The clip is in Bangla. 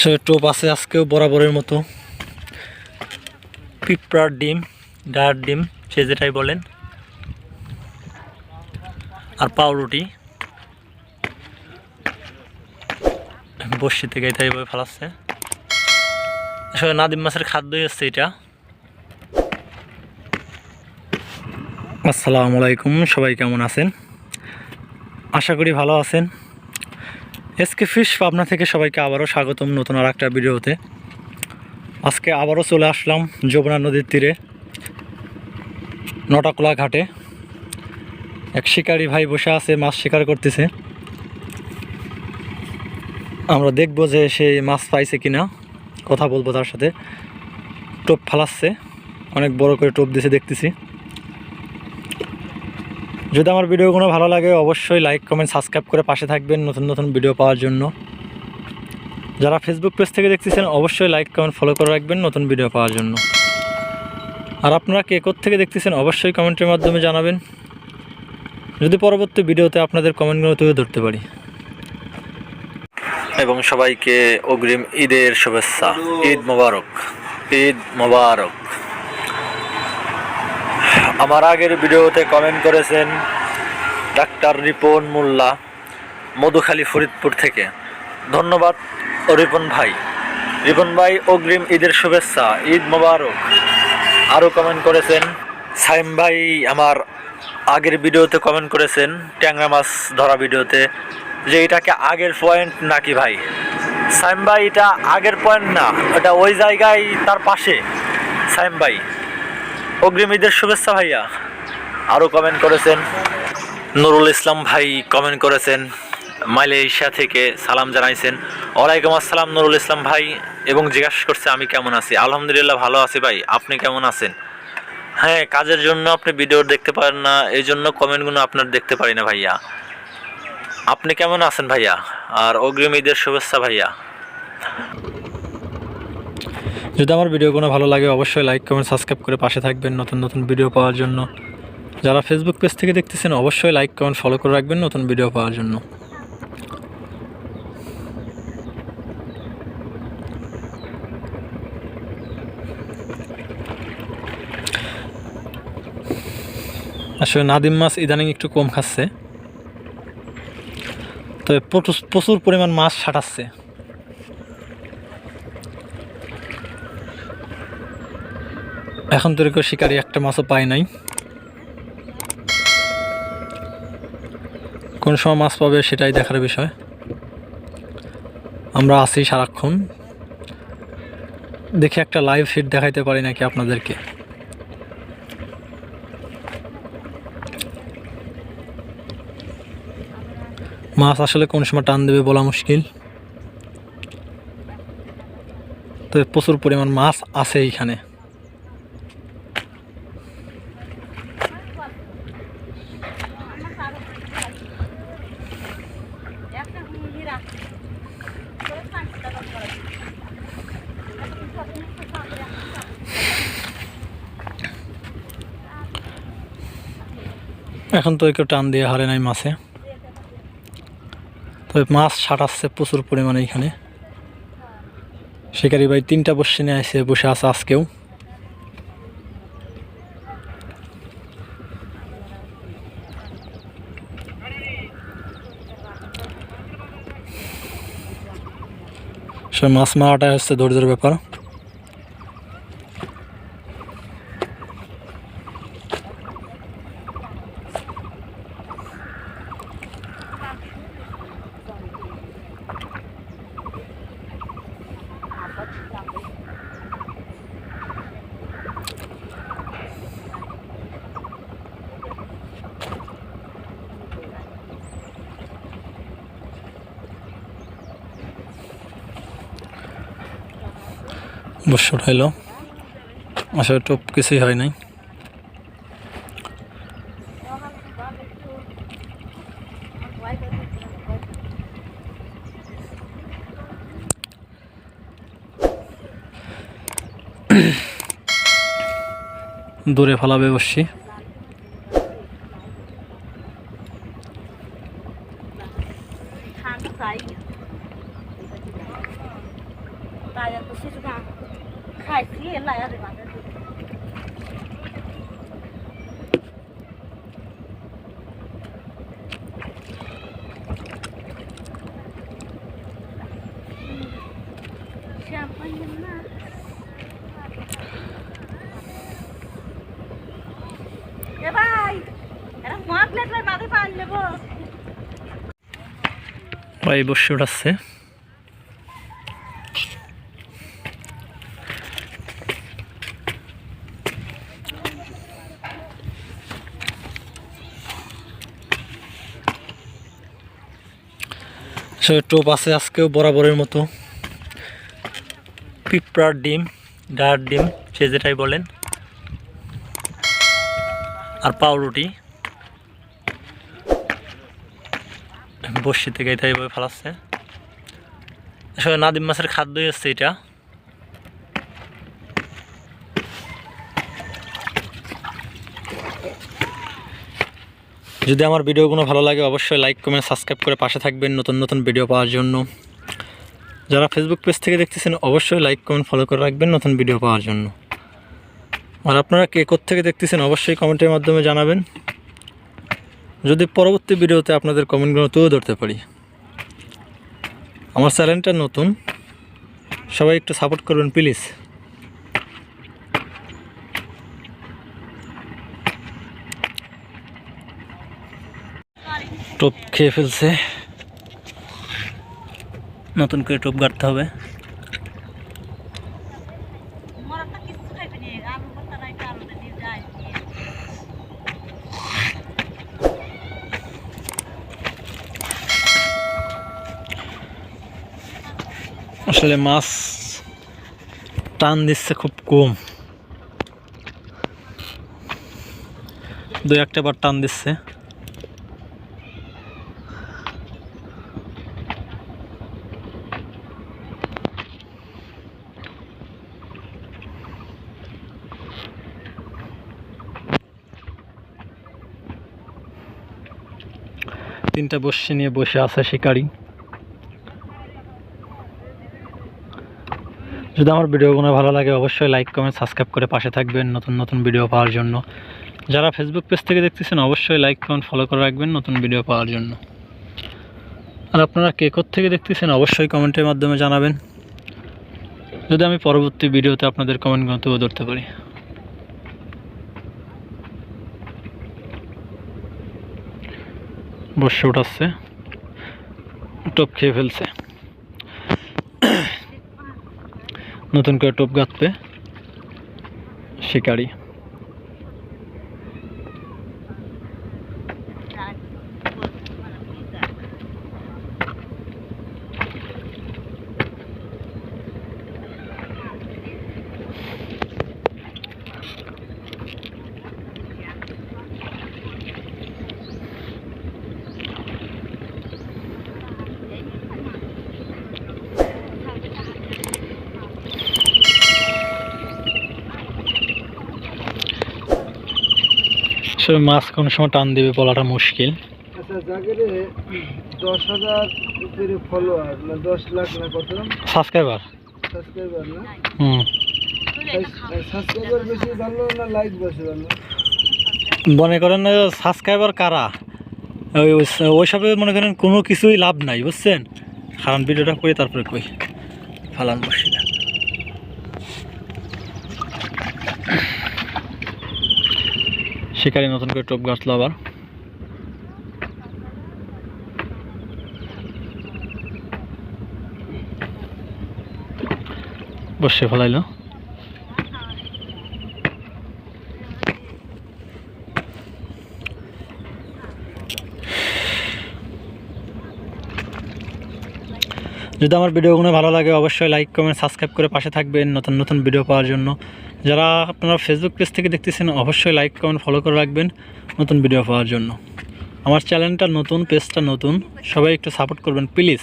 আসলে টোপ আছে আজকেও বরাবরের মতো। পিঁপড়ার ডিম ডায়ার ডিম, সে যেটাই বলেন। আর পাউরুটি। বসি থেকে এইভাবে ফেলাচ্ছে। আসলে নাদিম মাছের খাদ্যই হচ্ছে এটা। আসসালামু আলাইকুম, সবাই কেমন আছেন? আশা করি ভালো আছেন। এসকে ফিশ পাবনা থেকে সবাইকে আবারও স্বাগতম নতুন আর একটা ভিডিওতে। আজকে আবারও চলে আসলাম যমুনা নদীর তীরে, নটাকোলা ঘাটে। এক শিকারি ভাই বসে আছে, মাছ শিকার করতেছে। আমরা দেখব যে সে মাছ পাইছে কিনা, কথা বলব তার সাথে। টোপ ফালাচ্ছে, অনেক বড় করে টোপ দিছে, দেখতেছি। যদি আমার ভিডিওগুলো ভালো লাগে, অবশ্যই লাইক কমেন্ট সাবস্ক্রাইব করে পাশে থাকবেন নতুন নতুন ভিডিও পাওয়ার জন্য। যারা ফেসবুক পেজ থেকে দেখতেছেন, অবশ্যই লাইক কমেন্ট ফলো করে রাখবেন নতুন ভিডিও পাওয়ার জন্য। আর আপনারা কে থেকে দেখতেছেন, অবশ্যই কমেন্টের মাধ্যমে জানাবেন। যদি পরবর্তী ভিডিওতে আপনাদের কমেন্টগুলো তুলে ধরতে পারি। এবং সবাইকে অগ্রিম ঈদের শুভেচ্ছা। ঈদ মোবারক। ঈদ মোবারক। আমার আগের ভিডিওতে কমেন্ট করেছেন ডাক্তার রিপন মোল্লা, মধুখালী ফরিদপুর থেকে। ধন্যবাদ, রিপন ভাই। রিপন ভাই, অগ্রিম ঈদের শুভেচ্ছা, ঈদ মোবারক। আরও কমেন্ট করেছেন, সাইম ভাই আমার আগের ভিডিওতে কমেন্ট করেছেন, ট্যাংরা মাছ ধরা ভিডিওতে, যে এটাকে আগের পয়েন্ট নাকি ভাই? সাইম ভাই, এটা আগের পয়েন্ট না, এটা ওই জায়গায় তার পাশে। সাইম ভাই অগ্রিম ঈদের শুভেচ্ছা ভাইয়া। আরও কমেন্ট করেছেন। নুরুল ইসলাম ভাই কমেন্ট করেছেন। মালয়েশিয়া থেকে সালাম জানাইছেন। ওয়ালাইকুম আসসালাম নুরুল ইসলাম ভাই এবং জিজ্ঞাসা করছে আমি কেমন আছি? আলহামদুলিল্লাহ ভালো আছি ভাই। আপনি কেমন আছেন? হ্যাঁ কাজের জন্য আপনি ভিডিও দেখতে পারেন না এই জন্য কমেন্টগুলো আপনার দেখতে পারি না ভাইয়া। আপনি কেমন আছেন ভাইয়া? আর অগ্রিম ঈদের শুভেচ্ছা ভাইয়া। যদি আমার ভিডিওগুলো ভালো লাগে, অবশ্যই লাইক কমেন্ট সাবস্ক্রাইব করে পাশে থাকবেন নতুন নতুন ভিডিও পাওয়ার জন্য। যারা ফেসবুক পেজ থেকে দেখতেছেন, অবশ্যই লাইক কমেন্ট ফলো করে রাখবেন নতুন ভিডিও পাওয়ার জন্য। আসলে নাদিম মাছ ইদানিং একটু কম খাচ্ছে। তবে প্রচুর- প্রচুর পরিমাণ মাছ সাঁটাচ্ছে। এখন তো এরকম শিকারি একটা মাছও পাই নাই। কোন সময় মাছ পাবে সেটাই দেখার বিষয়। আমরা আছি সারাক্ষণ। দেখি একটা লাইভ ফিট দেখাইতে পারি নাকি আপনাদেরকে। মাছ আসলে কোন সময় টান দেবে বলা মুশকিল। তো প্রচুর পরিমাণ মাছ আছে এইখানে। এখন তো কেউ টান দিয়ে হারে নাই মাছে। তবে মাছ সাঁটাচ্ছে প্রচুর পরিমাণে এখানে। শিকারি ভাই তিনটা বসে নিয়ে এসে বসে আছে আজকেও। সে মাছ মারাটাই হচ্ছে ধৈর্যের ব্যাপার। বসে উঠাইলো আসলে টোপ কিছুই হয় নাই। দূরে ফেলাবে বসছি তাই। এরা মাছ লেটলে মাথায় পানি নেব। ভাই বসে উঠাচ্ছে। সে টোপ আছে আজকেও বরাবরের মতো। পিঁপড়ার ডিম ডায়ার ডিম, সে যেটাই বলেন। আর পাউরুটি। বসি থেকে এইভাবে ফালাচ্ছে। আসলে নাদিম মাছের খাদ্যই হচ্ছে এটা। যদি আমার ভিডিওগুলো ভালো লাগে, অবশ্যই লাইক কমেন্ট সাবস্ক্রাইব করে পাশে থাকবেন নতুন নতুন ভিডিও পাওয়ার জন্য। যারা ফেসবুক পেজ থেকে দেখতেছেন, অবশ্যই লাইক কমেন্ট ফলো করে রাখবেন নতুন ভিডিও পাওয়ার জন্য। আর আপনারা কে থেকে দেখতেছেন, অবশ্যই কমেন্টের মাধ্যমে জানাবেন। যদি পরবর্তী ভিডিওতে আপনাদের কমেন্টগুলো তুলে ধরতে পারি। আমার চ্যানেলটা নতুন, সবাই একটু সাপোর্ট করবেন প্লিজ টোপ খেয়ে ফেলছে। নতুন করে টোপ গাড়তে হবে। আসলে মাছ টান দিচ্ছে খুব কম। দু একটা বার টান দিচ্ছে। তিনটা বসে নিয়ে বসে আছে শিকারি। যদি আমার ভিডিওগুলো ভালো লাগে, অবশ্যই লাইক কমেন্ট সাবস্ক্রাইব করে পাশে থাকবেন নতুন নতুন ভিডিও পাওয়ার জন্য। যারা ফেসবুক পেজ থেকে দেখতেছেন, অবশ্যই লাইক কমেন্ট ফলো করে রাখবেন নতুন ভিডিও পাওয়ার জন্য। আর আপনারা কে থেকে দেখতেছেন, অবশ্যই কমেন্টের মাধ্যমে জানাবেন। যদি আমি পরবর্তী ভিডিওতে আপনাদের কমেন্টগুলো তুলে ধরতে পারি। বসে উঠাচ্ছে টপ খেয়ে ফেলছে। নতুন করে টোপ গাঁথবে শিকারি। মাছ কোনো সময় টান দিবে বলাটা মুশকিল। আচ্ছা দশ হাজার ফলোয়ার না দশ লাখ না কত? সাবস্ক্রাইবার সাবস্ক্রাইবার না? হুম। সাবস্ক্রাইবার বেশি ভালো না লাইক বেশি ভালো মনে করেন সাবস্ক্রাইবার কারা? ওই ওই- ওইসবে মনে করেন কোনো কিছুই লাভ নাই বুঝছেন? কারণ ভিডিওটা করে তারপরে কই। ফালান বসি না শিকারি নতুন করে টোপ গাছলো আবার। বসে ফেলাইলো। যদি আমার ভিডিওগুলো ভালো লাগে, অবশ্যই লাইক কমেন্ট সাবস্ক্রাইব করে পাশে থাকবেন নতুন নতুন ভিডিও পাওয়ার জন্য। যারা আপনারা ফেসবুক পেজ থেকে দেখতেছেন, অবশ্যই লাইক কমেন্ট ফলো করে রাখবেন নতুন ভিডিও পাওয়ার জন্য। আমার চ্যানেলটা নতুন পেজটা নতুন, সবাই একটু সাপোর্ট করবেন প্লিজ